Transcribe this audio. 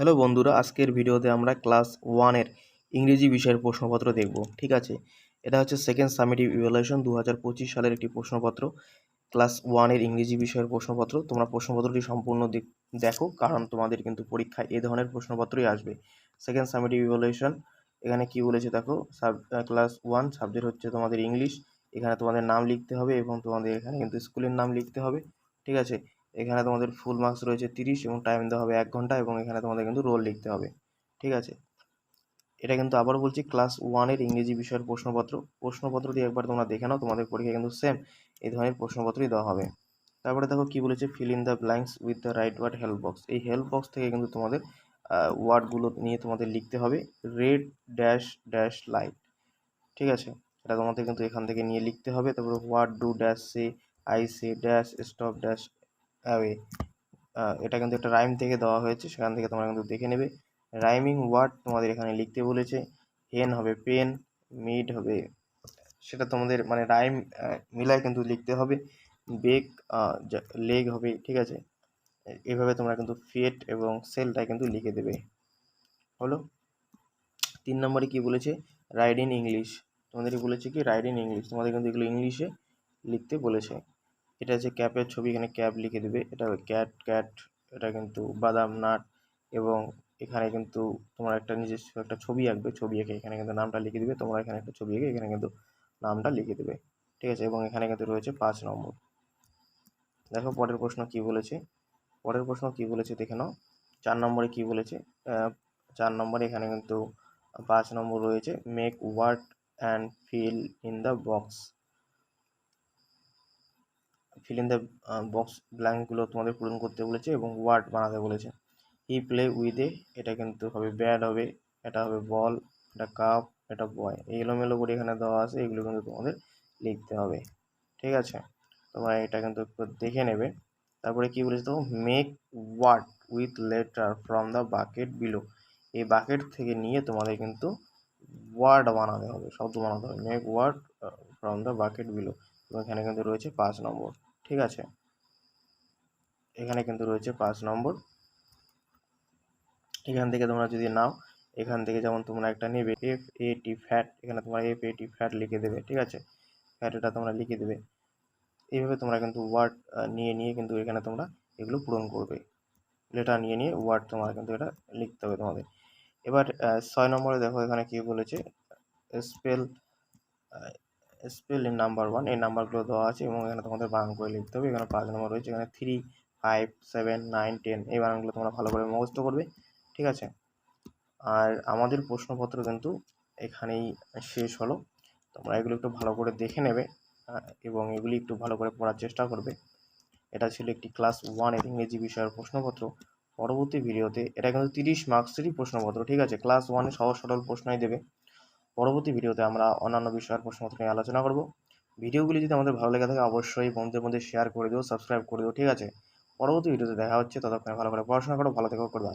Hello বন্ধুরা, আজকের ভিডিওতে আমরা ক্লাস ওয়ানের ইংরেজি বিষয়ের প্রশ্নপত্র দেখব, ঠিক আছে? এটা হচ্ছে সেকেন্ড সামেটিভ ইভ্যালুয়েশন দু হাজার পঁচিশ সালের একটি প্রশ্নপত্র, ক্লাস ওয়ানের ইংরেজি বিষয়ের প্রশ্নপত্র। তোমরা প্রশ্নপত্রটি সম্পূর্ণ দেখ- কারণ তোমাদের কিন্তু পরীক্ষায় এ ধরনের প্রশ্নপত্রই আসবে। সেকেন্ড সামেটিভ ইভ্যালুয়েশন এখানে কি বলেছে দেখো, সাব ক্লাস ওয়ান, সাবজেক্ট হচ্ছে তোমাদের ইংলিশ, এখানে তোমাদের নাম লিখতে হবে এবং তোমাদের এখানে কিন্তু স্কুলের নাম লিখতে হবে, ঠিক আছে? এখানে তোমাদের ফুল মার্কস রয়েছে তিরিশ এবং টাইম দেওয়া হবে এক ঘণ্টা এবং এখানে তোমাদের কিন্তু রোল লিখতে হবে, ঠিক আছে? এটা কিন্তু আবার বলছি ক্লাস ওয়ানের ইংরেজি বিষয়ের প্রশ্নপত্র প্রশ্নপত্রটি একবার তোমরা দেখে নাও, তোমাদের পরীক্ষায় কিন্তু সেম এই ধরনের প্রশ্নপত্রই দেওয়া হবে। তারপরে দেখো কি বলেছে fill in the blanks with the right word help box এই হেল্প বক্স থেকে কিন্তু তোমাদের ওয়ার্ডগুলো নিয়ে তোমাদের লিখতে হবে রেড ড্যাশ ড্যাশ লাইট ঠিক আছে? এটা তোমাদের কিন্তু এখান থেকে নিয়ে লিখতে হবে, তারপরে what do dash say I say dash stop dash away এটা কিন্তু একটা রাইম থেকে দেওয়া হয়েছে, সেখান থেকে তোমরা কিন্তু দেখে নেবে। রাইমিং ওয়ার্ড তোমাদের এখানে লিখতে বলেছে হেন হবে পেন মিড হবে, সেটা তোমাদের মানে রাইম মিলায় কিন্তু লিখতে হবে। বেক লেগ হবে, ঠিক আছে? এভাবে তোমরা কিন্তু ফেট এবং সেলটা কিন্তু লিখে দেবে। হলো? তিন নম্বরে কি বলেছে? রাইড ইন ইংলিশ তোমাদের বলেছে কি? রাইড ইন ইংলিশ তোমাদের কিন্তু এগুলো ইংলিশে লিখতে বলেছে। এটা হচ্ছে ক্যাপের ছবি, এখানে ক্যাপ লিখে দেবে। এটা ক্যাট ক্যাট এটা কিন্তু বাদাম, নাট এবং এখানে কিন্তু তোমার একটা নিজস্ব একটা ছবি আঁকবে। ছবি এঁকে এখানে কিন্তু নামটা লিখে দিবে। তোমরা এখানে একটা ছবি এঁকে এখানে কিন্তু নামটা লিখে দেবে। ঠিক আছে? এবং এখানে কিন্তু রয়েছে পাঁচ নম্বর। দেখো পরের প্রশ্ন কি বলেছে? পরের প্রশ্ন কি বলেছে দেখে নাও। চার নম্বরে কি বলেছে? চার নম্বরে এখানে কিন্তু পাঁচ নম্বর রয়েছে make word and fill in the box fill in the box ব্ল্যাঙ্কগুলো তোমাদের পূরণ করতে বলেছে এবং ওয়ার্ড বানাতে বলেছে। হি প্লে উইথ এ এটা কিন্তু হবে ব্যাট হবে, এটা হবে বল এটা কাপ এটা বয় এলোমেলো করে এখানে দেওয়া আছে, এগুলো কিন্তু তোমাদের লিখতে হবে। ঠিক আছে? তোমরা এটা কিন্তু একটু দেখে নেবে। তারপরে কি বলেছে তো? Make word with letter from the bucket below এই বাকেট থেকে নিয়ে তোমাদের কিন্তু ওয়ার্ড বানাতে হবে, শব্দ বানাতে হবে। Make word from the bucket below এখানে কিন্তু রয়েছে পাঁচ নম্বর। ঠিক আছে? এখানে কিন্তু রয়েছে পাঁচ নম্বর। এখান থেকে তোমরা যদি নাও, এখান থেকে যেমন তোমরা একটা নেবে এফ এ টি ফ্যাট এখানে তোমরা এফ এ টি ফ্যাট লিখে দেবে, ঠিক আছে? ফ্যাট এটা তোমরা লিখে দেবে। এইভাবে তোমরা কিন্তু ওয়ার্ড নিয়ে নিয়ে কিন্তু এখানে তোমরা এগুলো পূরণ করবে। লেটার নিয়ে নিয়ে ওয়ার্ড তোমরা কিন্তু এটা লিখতে হবে তোমাদের। এবার ছয় নম্বরে দেখো এখানে কি বলেছে? স্পেল স্পেল নাম্বার ওয়ান এই নাম্বারগুলো দেওয়া আছে এবং এখানে তোমাদের বানান করে লিখতে হবে। এখানে পাঁচ নম্বর রয়েছে, এখানে three five seven nine ten এই বানানগুলো তোমরা ভালো করে মুখস্থ করবে, ঠিক আছে? আর আমাদের প্রশ্নপত্র কিন্তু এখানেই শেষ হলো। তোমরা এগুলো একটু ভালো করে দেখে নেবে এবং এগুলি একটু ভালো করে পড়ার চেষ্টা করবে। এটা ছিল একটি ক্লাস ওয়ানের ইংরেজি বিষয়ের প্রশ্নপত্র। পরবর্তী ভিডিওতে এটা কিন্তু তিরিশ মার্কসেরই প্রশ্নপত্র, ঠিক আছে? ক্লাস ওয়ানে সহজ সরল প্রশ্নই দেবে। পরবর্তী ভিডিওতে আমরা অন্যান্য বিষয়ের প্রশ্নপত্র নিয়ে আলোচনা করব। ভিডিওগুলি যদি আমাদের ভালো লেগে থাকে, অবশ্যই বন্ধুদের মধ্যে শেয়ার করে দিও সাবস্ক্রাইব করে দিও, ঠিক আছে? পরবর্তী ভিডিওতে দেখা হচ্ছে, ততক্ষণে ভালো করে পড়াশোনা করো, ভালো থেকো করবে